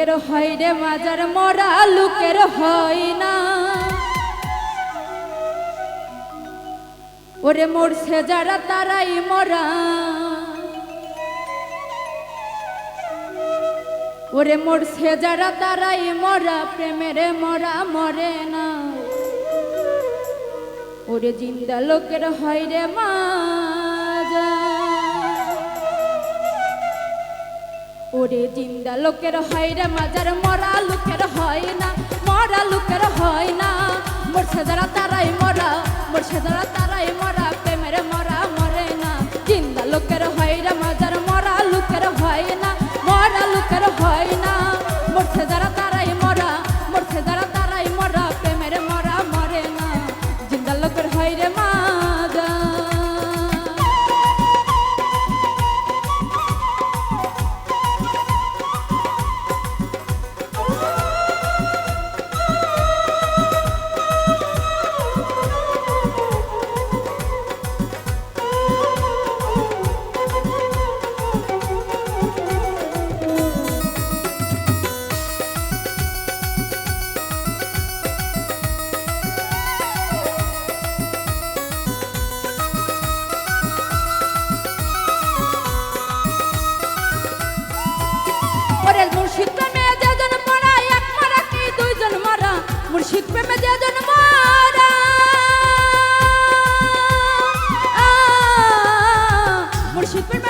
লোকের হয় রে মাজার মরা, লোকের হয় না। ওরে মরছে যারা তারাই মরা। ওরে মরছে যারা তারাই মরা, প্রেমের মরা মরে না। ওরে জিন্দা লোকের হয় রে মাজা ওরে জিন্দা লোকের হয় রে মাজার, মরা লোকের হয় না, মরা লোকের হয় না। মোর সাজারা তারাই মরা মোর সাজারা তারাই মরা। মুর্শিদ প্রেমে যেজন মরা, এক মরা কি দুইজন মরা? মুর্শিদ প্রেমে যেজন মরা। মুর্শিদ প্রেমে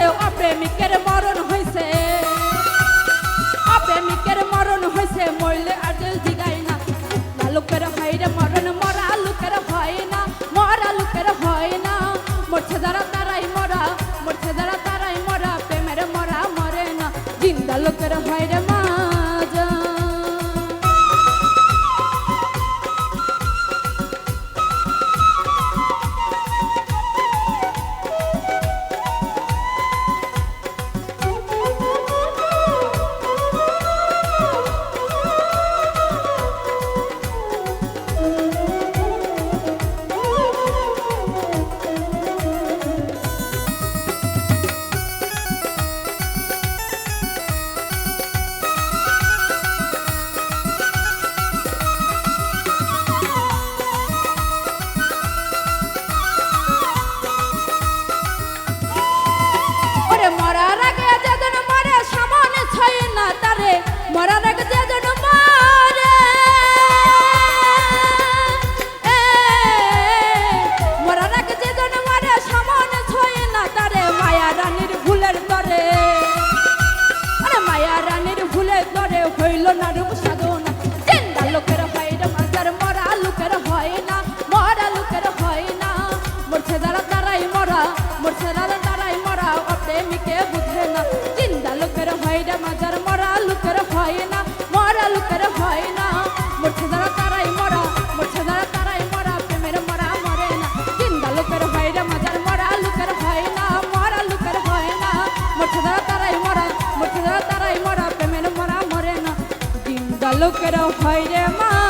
Eu abri me quero morar no নাই মরা প্রেমের মরা মরে না। দিন লোকেরাও হয় রে মা।